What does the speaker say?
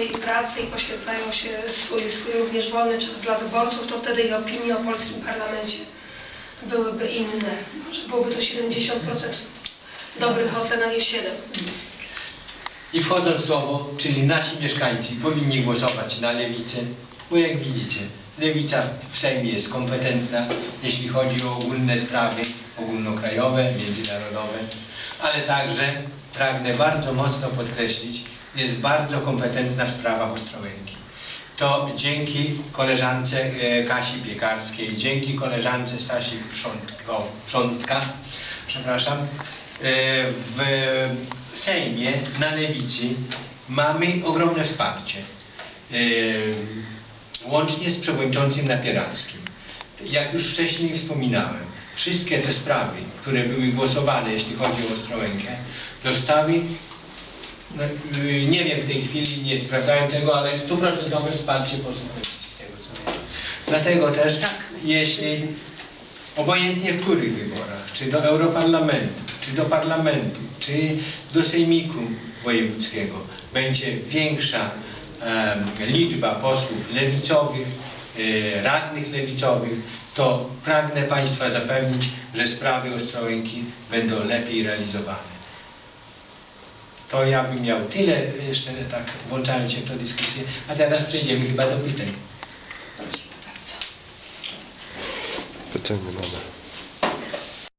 swojej pracy i poświęcają się swój, swój również wolny czas dla wyborców, to wtedy i opinie o polskim parlamencie byłyby inne. Może byłoby to 70% dobrych ocen, a nie 7%. I wchodząc w słowo, czyli nasi mieszkańcy powinni głosować na lewicę, bo jak widzicie, lewica w Sejmie jest kompetentna, jeśli chodzi o ogólne sprawy ogólnokrajowe, międzynarodowe, ale także pragnę bardzo mocno podkreślić, jest bardzo kompetentna w sprawach Ostrołęki. To dzięki koleżance e, Kasi Piekarskiej, dzięki koleżance Stasi Przątka, przepraszam, e, w Sejmie na lewicy mamy ogromne wsparcie. Łącznie z przewodniczącym Napierackim. Jak już wcześniej wspominałem, wszystkie te sprawy, które były głosowane, jeśli chodzi o Ostrołękę, dostały no, y, nie wiem w tej chwili, nie sprawdzałem tego, ale stuprocentowe wsparcie posłów z tego co wiem. Dlatego też, jeśli obojętnie w których wyborach, czy do Europarlamentu, czy do Parlamentu, czy do Sejmiku Wojewódzkiego będzie większa liczba posłów lewicowych, e, radnych lewicowych, to pragnę Państwa zapewnić, że sprawy Ostrołęki będą lepiej realizowane. To ja bym miał tyle, jeszcze tak włączając się w tę dyskusję, a teraz przejdziemy chyba do pytań. Proszę bardzo. Pytanie mamy.